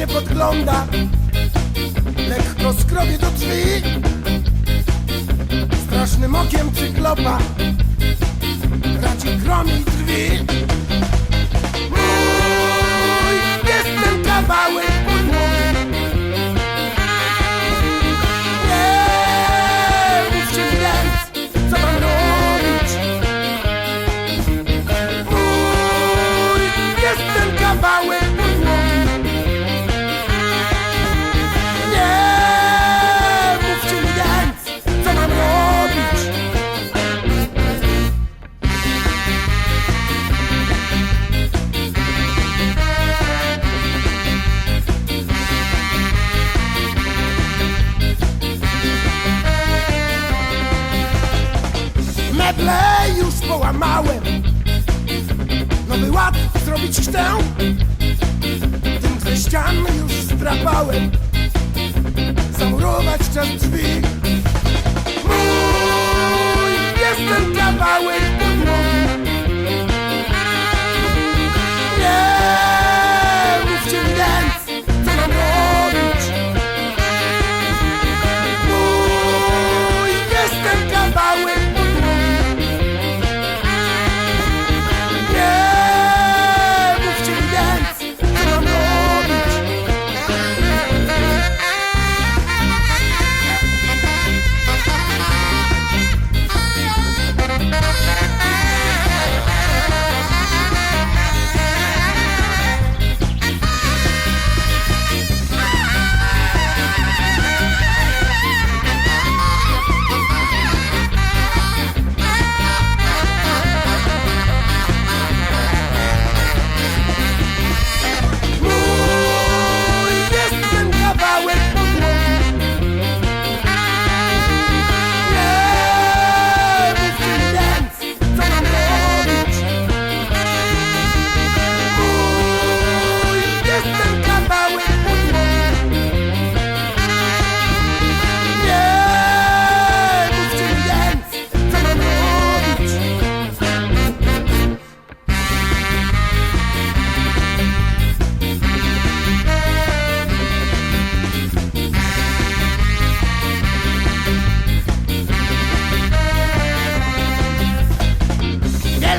mnie podgląda. Lekko skrobie do drzwi. Strasznym okiem cyklopa Raci gromi drzwi Meble już połamałem. Nowy ład zrobić chcę Tym ze ścian już strapałem. Zamurować czas drzwi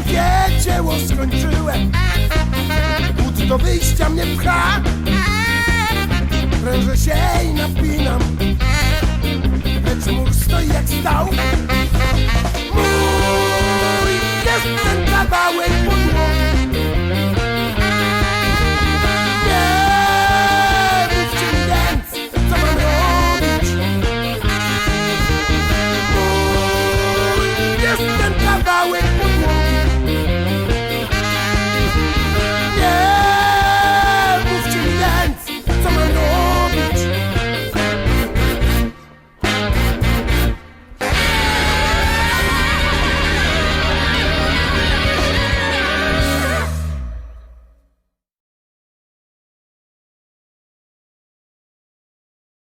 Wielkie dzieło skończyłem. Łód do wyjścia mnie pcha. Prężę się i napinam. Lecz mur stoi jak stał